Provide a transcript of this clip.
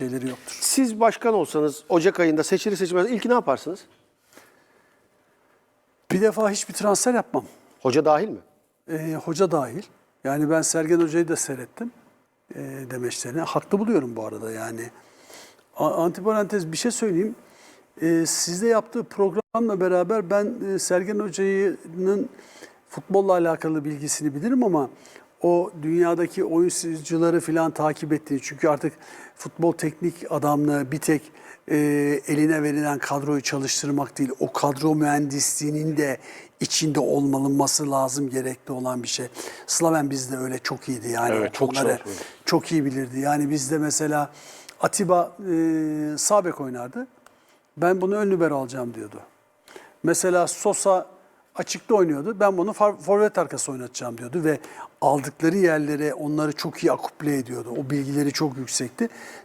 şeyleri yoktur. Siz başkan olsanız Ocak ayında seçilir seçilmez ilk ne yaparsınız? Bir defa hiçbir transfer yapmam. Hoca dahil mi? Ee, hoca dahil. Yani ben Sergen Hoca'yı da seyrettim e, demeçlerini. Haklı buluyorum bu arada yani. Antiparantez bir şey söyleyeyim. Ee, sizde yaptığı programla beraber ben e, Sergen Hoca'nın futbolla alakalı bilgisini bilirim ama o dünyadaki oyuncuları falan takip ettiğini çünkü artık futbol teknik adamlığı bir tek e, eline verilen kadroyu çalıştırmak değil, o kadro mühendisliğinin de içinde olmalıması lazım gerekli olan bir şey. Slaven bizde öyle çok iyiydi yani. Evet, çok Onları çok iyi bilirdi. Yani bizde mesela Atiba e, sağ bek oynardı. Ben bunu ön libero alacağım diyordu. Mesela Sosa açıkta oynuyordu. Ben bunu forvet arkası oynatacağım diyordu ve aldıkları yerlere onları çok iyi akuple ediyordu. O bilgileri çok yüksekti.